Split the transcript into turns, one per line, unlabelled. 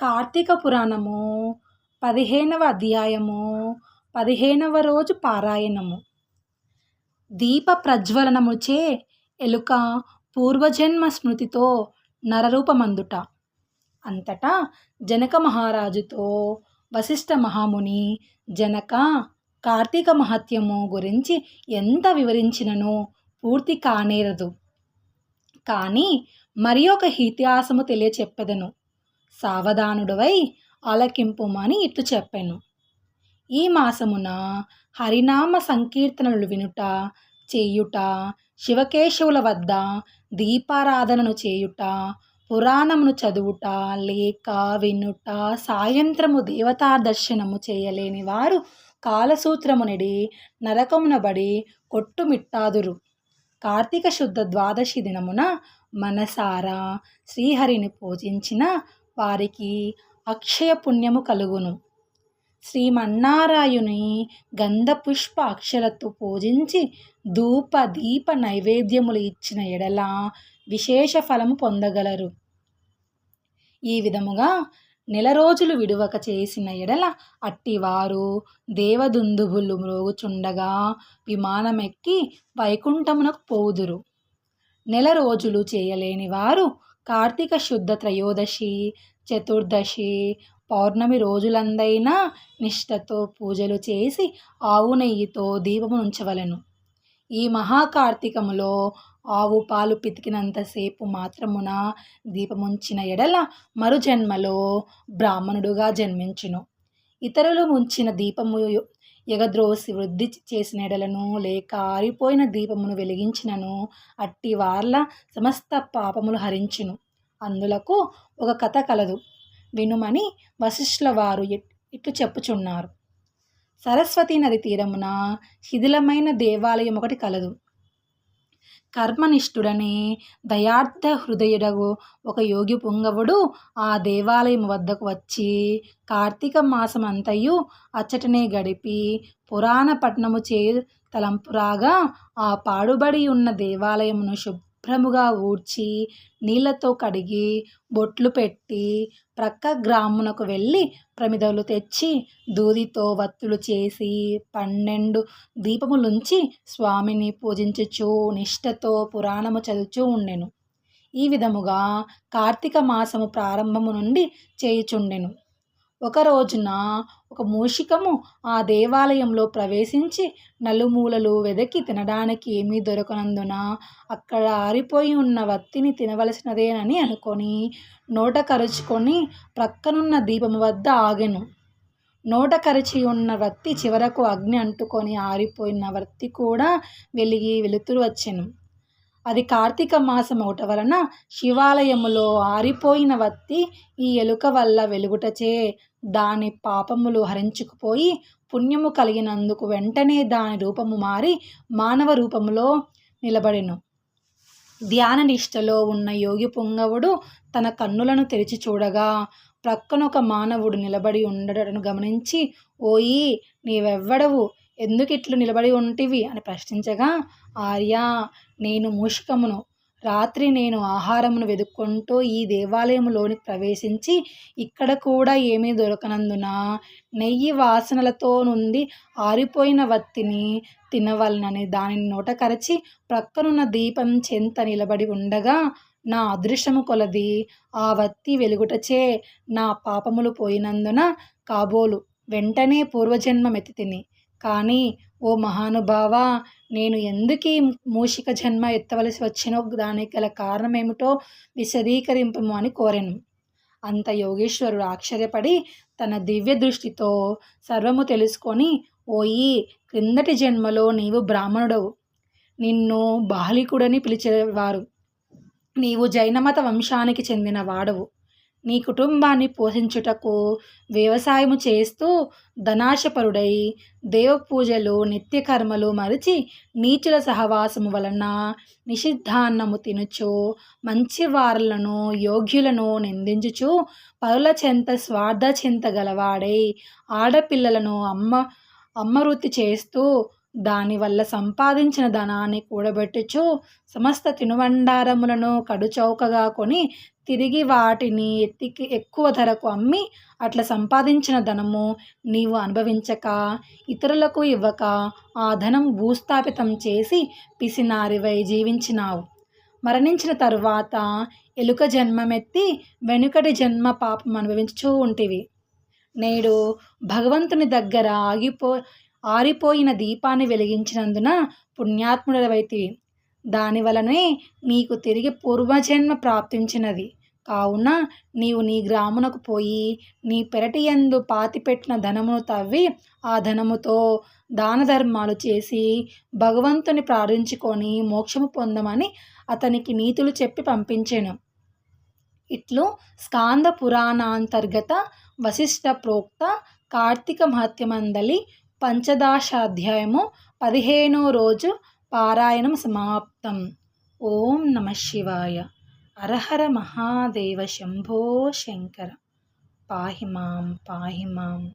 కార్తీక పురాణము పదిహేనవ అధ్యాయము పదిహేనవ రోజు పారాయణము. దీప ప్రజ్వలనముచే ఎలుక పూర్వజన్మ స్మృతితో నరరూపమందుట. అంతటా జనక మహారాజుతో వశిష్ఠ మహాముని జనక కార్తీక మహత్యము గురించి ఎంత వివరించినను పూర్తి కానేరదు. కానీ మరి ఒక ఇతిహాసము తెలియచెప్పెదను. సావధానుడవై ఆలకింపుమని ఇట్లు చెప్పాను. ఈ మాసమున హరినామ సంకీర్తనలు వినుట చేయుట శివకేశవుల వద్ద దీపారాధనను చేయుట పురాణమును చదువుట లేక వినుట సాయంత్రము దేవతా దర్శనము చేయలేని వారు కాలసూత్రమునిడి నరకమునబడి కొట్టుమిట్టాదురు. కార్తీక శుద్ధ ద్వాదశి దినమున మనసారా శ్రీహరిని పూజించిన వారికి అక్షయ పుణ్యము కలుగును. శ్రీమన్నారాయుని గంధపుష్ప అక్షరతో పూజించి ధూప దీప నైవేద్యములు ఇచ్చిన ఎడల విశేష ఫలము పొందగలరు. ఈ విధముగా నెల రోజులు విడువక చేసిన ఎడల అట్టివారు దేవదుందుబులు మ్రోగుచుండగా విమానమెక్కి వైకుంఠమునకు పోదురు. నెల రోజులు చేయలేని వారు కార్తీక శుద్ధ త్రయోదశి చతుర్దశి పౌర్ణమి రోజులందైనా నిష్ఠతో పూజలు చేసి ఆవు నెయ్యితో దీపము ఉంచవలెను ఈ మహాకార్తీకములో ఆవు పాలు పితికినంతసేపు మాత్రమున దీపముంచిన ఎడల మరు జన్మలో బ్రాహ్మణుడుగా జన్మించును. ఇతరులు ముంచిన దీపము ఎగద్రోసి వృద్ధి చేసిన ఎడలను లేక ఆరిపోయిన దీపమును వెలిగించినను అట్టి వార్ల సమస్త పాపములు హరించును. అందులకు ఒక కథ కలదు. వినుమని వశిష్ఠుల వారు ఇట్లు చెప్పుచున్నారు. సరస్వతీ నది తీరమున శిథిలమైన దేవాలయం ఒకటి కలదు. కర్మనిష్ఠుడని దయార్థ హృదయుడగు ఒక యోగి పుంగవుడు ఆ దేవాలయం వద్దకు వచ్చి కార్తీక మాసమంతయు అచ్చటనే గడిపి పురాణ పట్టణము చే తలంపురాగా ఆ పాడుబడి ఉన్న దేవాలయమును శుభ్రముగా ఊడ్చి నీళ్ళతో కడిగి బొట్లు పెట్టి ప్రక్క గ్రామునకు వెళ్ళి ప్రమిదలు తెచ్చి దూదితో వత్తులు చేసి పన్నెండు దీపములుంచి స్వామిని పూజించుచు నిష్ఠతో పురాణము చదువుచూ ఉండెను. ఈ విధముగా కార్తీక మాసము ప్రారంభము నుండి చేయుచుండెను. ఒక రోజున ఒక మూషికము ఆ దేవాలయంలో ప్రవేశించి నలుమూలలు వెదకి తినడానికి ఏమీ దొరకనందున అక్కడ ఆరిపోయి ఉన్న వత్తిని తినవలసినదేనని అనుకొని నోట కరుచుకొని ప్రక్కనున్న దీపము వద్ద ఆగెను. నోట కరిచి ఉన్న వత్తి చివరకు అగ్ని అంటుకొని ఆరిపోయిన వత్తి కూడా వెలిగి వెలుతురు వచ్చెను. అది కార్తీక మాసం ఒకట వలన శివాలయములో ఆరిపోయిన వత్తి ఈ ఎలుక వల్ల వెలుగుటచే దాని పాపములు హరించుకుపోయి పుణ్యము కలిగినందుకు వెంటనే దాని రూపము మారి మానవ రూపములో నిలబడెను. ధ్యాన నిష్టలో ఉన్న యోగి పుంగవుడు తన కన్నులను తెరిచి చూడగా ప్రక్కనొక మానవుడు నిలబడి ఉండటను గమనించి ఓయి నీవెవ్వడవు? ఎందుకు ఇట్లు నిలబడి ఉంటివి? అని ప్రశ్నించగా ఆర్యా నేను మూషికమును. రాత్రి నేను ఆహారమును వెతుక్కుంటూ ఈ దేవాలయంలోని ప్రవేశించి ఇక్కడ కూడా ఏమీ దొరకనందున? నెయ్యి వాసనలతో నుండి ఆరిపోయిన వత్తిని తినవలనని దానిని నోట కరచి ప్రక్కనున్న దీపం చెంత నిలబడి ఉండగా నా అదృశ్యము కొలది. ఆ వత్తి వెలుగుటచే నా పాపములు పోయినందున కాబోలు వెంటనే పూర్వజన్మమెత్తి తిని కానీ ఓ మహానుభావ నేను ఎందుకు మూషిక జన్మ ఎత్తవలసి వచ్చినో దానికి గల కారణం ఏమిటో విశదీకరింపము అని కోరాను. అంత యోగేశ్వరుడు ఆశ్చర్యపడి తన దివ్య దృష్టితో సర్వము తెలుసుకొని ఓయి క్రిందటి జన్మలో నీవు బ్రాహ్మణుడవు. నిన్ను బాలికుడని పిలిచేవారు. నీవు జైనమత వంశానికి చెందిన వాడవు. నీ కుటుంబాన్ని పోషించుటకు వ్యవసాయము చేస్తూ ధనాశపరుడై దేవపూజలు నిత్యకర్మలు మరిచి నీచుల సహవాసము వలన నిషిద్ధాన్నము తినుచు మంచి వారులను యోగ్యులను నిందించుచు పరుల చెంత స్వార్థ చెంత గలవాడై ఆడపిల్లలను అమ్మ అమ్మవృత్తి చేస్తూ దానివల్ల సంపాదించిన ధనాన్ని కూడబెట్టుచు సమస్త తినుబండారములను కడుచౌకగా కొని తిరిగి వాటిని ఎత్తికి ఎక్కువ ధరకు అమ్మి అట్లా సంపాదించిన ధనము నీవు అనుభవించక ఇతరులకు ఇవ్వక ఆ ధనం భూస్థాపితం చేసి పిసినారివై జీవించినావు. మరణించిన తరువాత ఎలుక జన్మమెత్తి వెనుకటి జన్మ పాపం అనుభవించు ఉంటివి. నేడు భగవంతుని దగ్గర ఆగిపో ఆరిపోయిన దీపాన్ని వెలిగించినందున పుణ్యాత్ముడవైతివి. దానివలనే నీకు తిరిగి పూర్వజన్మ ప్రాప్తించినది. కావున నీవు నీ గ్రామునకు పోయి నీ పెరటి యందు పాతిపెట్టిన ధనమును తవ్వి ఆ ధనముతో దాన ధర్మాలు చేసి భగవంతుని ప్రార్థించుకొని మోక్షము పొందమని అతనికి నీతులు చెప్పి పంపించాను. ఇట్లు స్కాంద పురాణాంతర్గత వశిష్ట ప్రోక్త కార్తీక మహత్యమందలి పంచదాశాధ్యాయము పదిహేనో రోజు పారాయణం సమాప్తం. ఓం నమ శివాయ. అరహర మహాదేవ శంభో శంకర. పాహి మాం పాహి మాం.